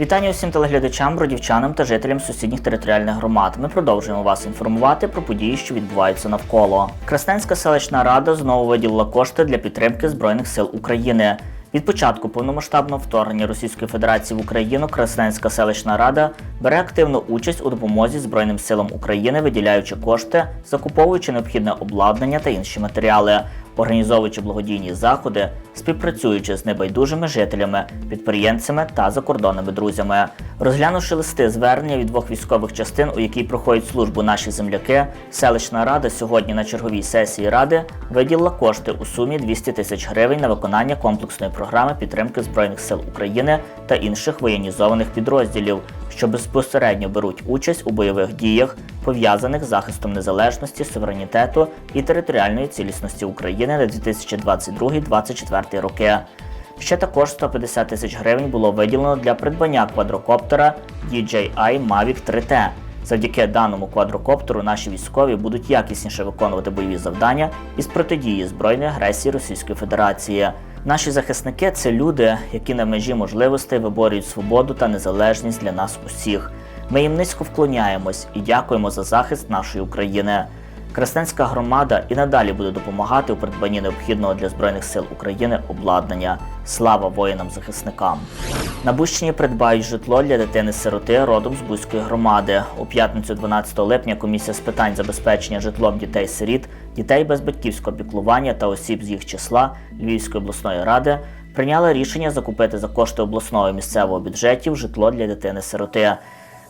Вітання усім телеглядачам, бродівчанам та жителям сусідніх територіальних громад. Ми продовжуємо вас інформувати про події, що відбуваються навколо. Красненська селищна рада знову виділила кошти для підтримки Збройних сил України. Від початку повномасштабного вторгнення Російської Федерації в Україну Красненська селищна рада бере активну участь у допомозі Збройним силам України, виділяючи кошти, закуповуючи необхідне обладнання та інші матеріали, організовуючи благодійні заходи, співпрацюючи з небайдужими жителями, підприємцями та закордонними друзями. Розглянувши листи звернення від двох військових частин, у якій проходять службу наші земляки, селищна рада сьогодні на черговій сесії ради виділила кошти у сумі 200 тисяч гривень на виконання комплексної програми підтримки збройних сил України та інших воєнізованих підрозділів, що безпосередньо беруть участь у бойових діях, пов'язаних з захистом незалежності, суверенітету і територіальної цілісності України на 2022-2024 роки. Ще також 150 тисяч гривень було виділено для придбання квадрокоптера DJI Mavic 3T. Завдяки даному квадрокоптеру наші військові будуть якісніше виконувати бойові завдання із протидії збройної агресії Російської Федерації. Наші захисники це люди, які на межі можливостей виборюють свободу та незалежність для нас усіх. Ми їм низько вклоняємось і дякуємо за захист нашої України. Красненська громада і надалі буде допомагати у придбанні необхідного для Збройних сил України обладнання. Слава воїнам-захисникам! На Бущині придбають житло для дитини-сироти родом з Бузької громади. У п'ятницю 12 липня комісія з питань забезпечення житлом дітей-сиріт, дітей без батьківського піклування та осіб з їх числа Львівської обласної ради прийняла рішення закупити за кошти обласного і місцевого бюджетів житло для дитини-сироти.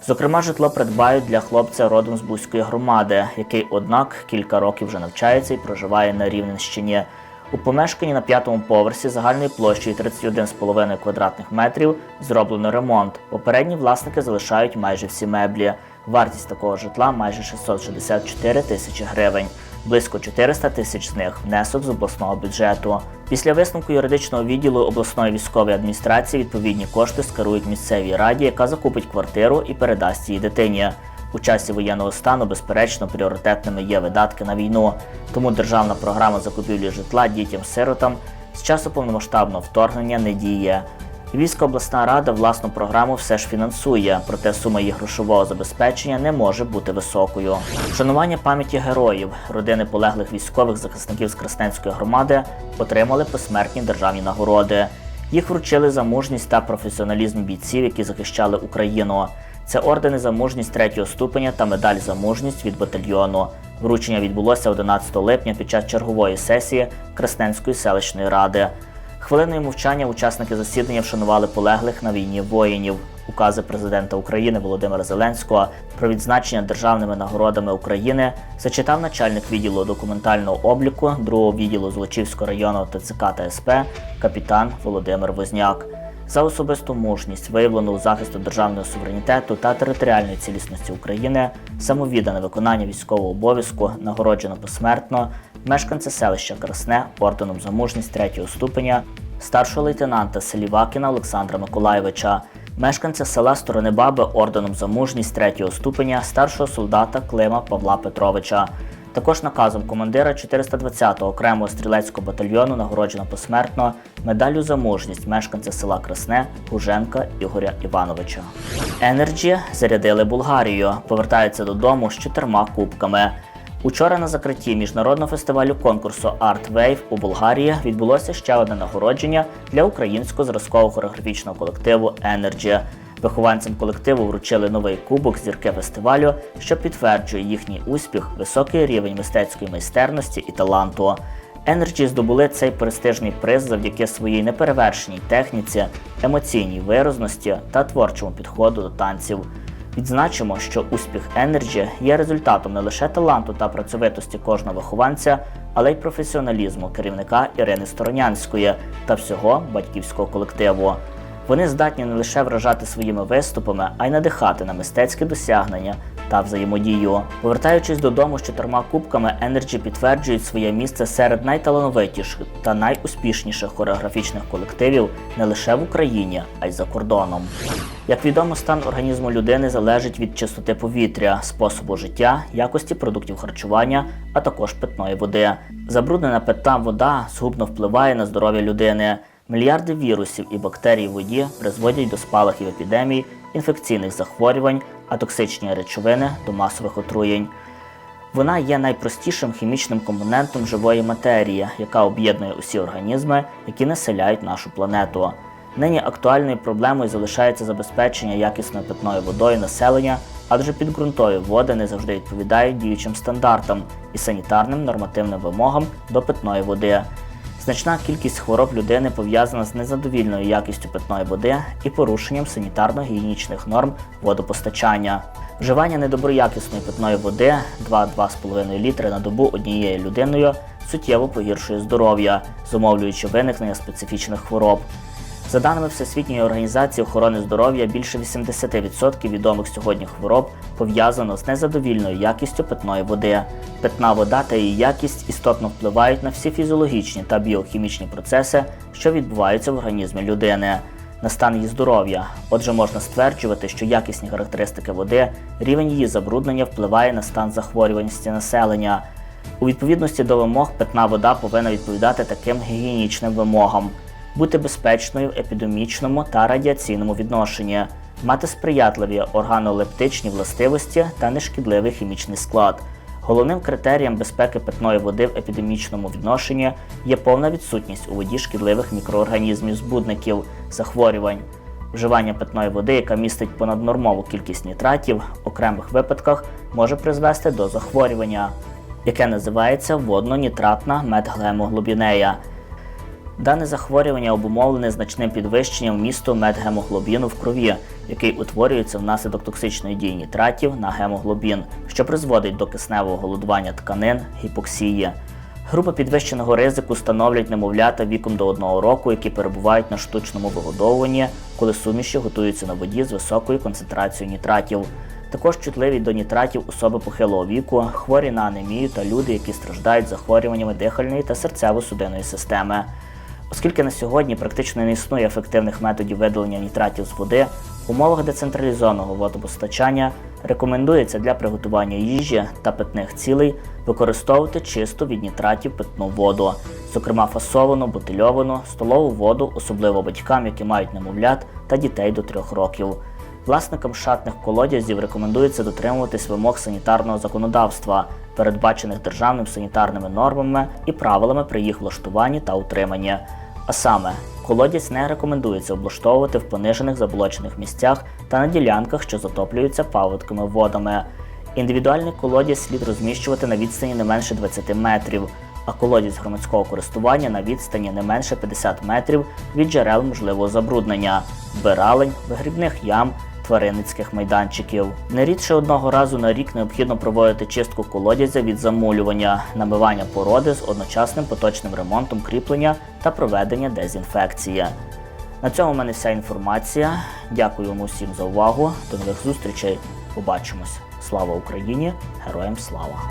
Зокрема, житло придбають для хлопця родом з Бузької громади, який, однак, кілька років вже навчається і проживає на Рівненщині. У помешканні на п'ятому поверсі загальної площею 31,5 квадратних метрів зроблено ремонт. Попередні власники залишають майже всі меблі. Вартість такого житла майже 664 тисячі гривень. Близько 400 тисяч з них внесок з обласного бюджету. Після висновку юридичного відділу обласної військової адміністрації відповідні кошти скерують місцевій раді, яка закупить квартиру і передасть її дитині. У часі воєнного стану, безперечно, пріоритетними є видатки на війну. Тому державна програма закупівлі житла дітям-сиротам з часу повномасштабного вторгнення не діє. Львівська обласна рада власну програму все ж фінансує, проте сума її грошового забезпечення не може бути високою. Вшанування пам'яті героїв, родини полеглих військових захисників з Красненської громади отримали посмертні державні нагороди. Їх вручили за мужність та професіоналізм бійців, які захищали Україну. Це ордени за мужність третього ступеня та медаль за мужність від батальйону. Вручення відбулося 11 липня під час чергової сесії Красненської селищної ради. Хвилиною мовчання учасники засідання вшанували полеглих на війні воїнів. Укази президента України Володимира Зеленського про відзначення державними нагородами України зачитав начальник відділу документального обліку другого відділу Злочівського району ТЦК та СП капітан Володимир Возняк. За особисту мужність, виявлену у захисту державного суверенітету та територіальної цілісності України, самовіддане виконання військового обов'язку, нагороджено посмертно мешканця селища Красне орденом за мужність третього ступеня, старшого лейтенанта Селівакіна Олександра Миколаєвича, мешканця села Сторони Баби орденом за мужність третього ступеня, старшого солдата Клима Павла Петровича. Також наказом командира 420-го окремого стрілецького батальйону нагороджено посмертно медаллю за мужність мешканця села Красне Гуженка Ігоря Івановича. Енерджі зарядили Булгарію, повертаються додому з чотирма кубками. Учора на закритті міжнародного фестивалю конкурсу Art Wave у Болгарії відбулося ще одне нагородження для українського зразкового хореографічного колективу Energy. Вихованцям колективу вручили новий кубок зірки фестивалю, що підтверджує їхній успіх, високий рівень мистецької майстерності і таланту. Energy здобули цей престижний приз завдяки своїй неперевершеній техніці, емоційній виразності та творчому підходу до танців. Відзначимо, що успіх Energy є результатом не лише таланту та працьовитості кожного вихованця, але й професіоналізму керівника Ірини Сторонянської та всього батьківського колективу. Вони здатні не лише вражати своїми виступами, а й надихати на мистецькі досягнення та взаємодію. Повертаючись додому з чотирма кубками, Energy підтверджують своє місце серед найталановитіших та найуспішніших хореографічних колективів не лише в Україні, а й за кордоном. Як відомо, стан організму людини залежить від чистоти повітря, способу життя, якості продуктів харчування, а також питної води. Забруднена питна вода згубно впливає на здоров'я людини. Мільярди вірусів і бактерій в воді призводять до спалахів епідемій, інфекційних захворювань, а токсичні речовини до масових отруєнь. Вона є найпростішим хімічним компонентом живої матерії, яка об'єднує усі організми, які населяють нашу планету. Нині актуальною проблемою залишається забезпечення якісною питною водою населення, адже підґрунтові води не завжди відповідають діючим стандартам і санітарним нормативним вимогам до питної води. Значна кількість хвороб людини пов'язана з незадовільною якістю питної води і порушенням санітарно-гігієнічних норм водопостачання. Вживання недоброякісної питної води 2-2,5 літри на добу однією людиною суттєво погіршує здоров'я, зумовлюючи виникнення специфічних хвороб. За даними Всесвітньої організації охорони здоров'я, більше 80% відомих сьогодні хвороб пов'язано з незадовільною якістю питної води. Питна вода та її якість істотно впливають на всі фізіологічні та біохімічні процеси, що відбуваються в організмі людини. На стан її здоров'я. Отже, можна стверджувати, що якісні характеристики води, рівень її забруднення впливає на стан захворюваності населення. У відповідності до вимог питна вода повинна відповідати таким гігієнічним вимогам бути безпечною в епідемічному та радіаційному відношенні, мати сприятливі органолептичні властивості та нешкідливий хімічний склад. Головним критерієм безпеки питної води в епідемічному відношенні є повна відсутність у воді шкідливих мікроорганізмів, збудників, захворювань. Вживання питної води, яка містить понаднормову кількість нітратів, в окремих випадках може призвести до захворювання, яке називається водно-нітратна медглемоглобінея. Дане захворювання обумовлене значним підвищенням вмісту медгемоглобіну в крові, який утворюється внаслідок токсичної дії нітратів на гемоглобін, що призводить до кисневого голодування тканин, гіпоксії. Група підвищеного ризику становлять немовлята віком до одного року, які перебувають на штучному вигодовуванні, коли суміші готуються на воді з високою концентрацією нітратів. Також чутливі до нітратів особи похилого віку, хворі на анемію та люди, які страждають захворюваннями дихальної та серцево-судинної системи. Оскільки на сьогодні практично не існує ефективних методів видалення нітратів з води, в умовах децентралізованого водопостачання рекомендується для приготування їжі та питних цілей використовувати чисту від нітратів питну воду, зокрема фасовану, бутильовану, столову воду, особливо батькам, які мають немовлят та дітей до 3 років. Власникам шатних колодязів рекомендується дотримуватись вимог санітарного законодавства, передбачених державними санітарними нормами і правилами при їх влаштуванні та утриманні. А саме, колодязь не рекомендується облаштовувати в понижених заболочених місцях та на ділянках, що затоплюються паводками водами. Індивідуальний колодязь слід розміщувати на відстані не менше 20 метрів, а колодязь громадського користування на відстані не менше 50 метрів від джерел можливого забруднення, вбиралень, вигрібних ям, тваринницьких майданчиків. Не рідше одного разу на рік необхідно проводити чистку колодязя від замулювання, намивання породи з одночасним поточним ремонтом кріплення та проведення дезінфекції. На цьому в мене вся інформація. Дякую вам усім за увагу. До нових зустрічей. Побачимось. Слава Україні! Героям слава!